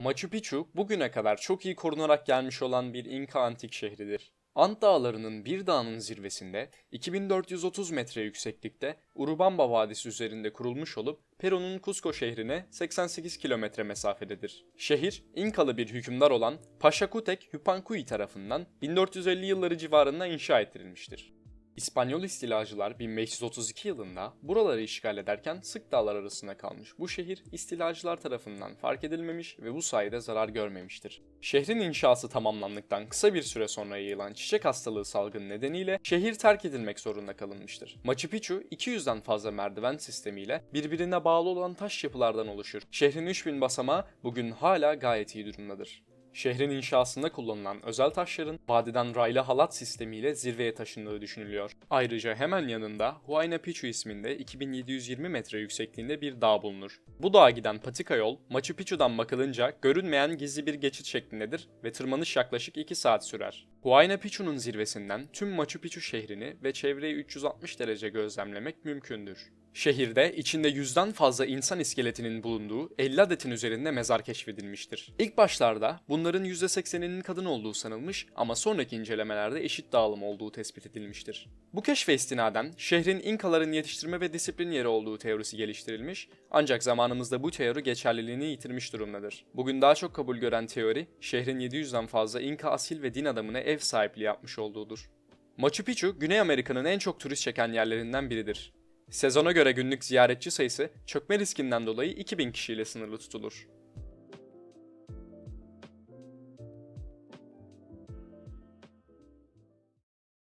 Machu Picchu bugüne kadar çok iyi korunarak gelmiş olan bir İnka antik şehridir. Ant Dağları'nın bir dağının zirvesinde 2430 metre yükseklikte Urubamba Vadisi üzerinde kurulmuş olup Peru'nun Cusco şehrine 88 kilometre mesafededir. Şehir, İnkalı bir hükümdar olan Paşakutek Hüpankui tarafından 1450 yılları civarında inşa ettirilmiştir. İspanyol istilacılar 1532 yılında buraları işgal ederken sık dağlar arasında kalmış. Bu şehir istilacılar tarafından fark edilmemiş ve bu sayede zarar görmemiştir. Şehrin inşası tamamlandıktan kısa bir süre sonra yayılan çiçek hastalığı salgını nedeniyle şehir terk edilmek zorunda kalınmıştır. Machu Picchu 200'den fazla merdiven sistemiyle birbirine bağlı olan taş yapılardan oluşur. Şehrin 3000 basamağı bugün hala gayet iyi durumdadır. Şehrin inşasında kullanılan özel taşların vadiden raylı halat sistemiyle zirveye taşındığı düşünülüyor. Ayrıca hemen yanında Huayna Picchu isminde 2720 metre yüksekliğinde bir dağ bulunur. Bu dağa giden patika yol Machu Picchu'dan bakılınca görünmeyen gizli bir geçit şeklindedir ve tırmanış yaklaşık 2 saat sürer. Huayna Picchu'nun zirvesinden tüm Machu Picchu şehrini ve çevreyi 360 derece gözlemlemek mümkündür. Şehirde içinde yüzden fazla insan iskeletinin bulunduğu 50 adetin üzerinde mezar keşfedilmiştir. İlk başlarda bunların %80'inin kadın olduğu sanılmış ama sonraki incelemelerde eşit dağılım olduğu tespit edilmiştir. Bu keşfe istinaden şehrin İnkaların yetiştirme ve disiplin yeri olduğu teorisi geliştirilmiş ancak zamanımızda bu teori geçerliliğini yitirmiş durumdadır. Bugün daha çok kabul gören teori şehrin 700'den fazla İnka asil ve din adamına ev sahipliği yapmış olduğudur. Machu Picchu, Güney Amerika'nın en çok turist çeken yerlerinden biridir. Sezona göre günlük ziyaretçi sayısı çökme riskinden dolayı 2000 kişiyle sınırlı tutulur.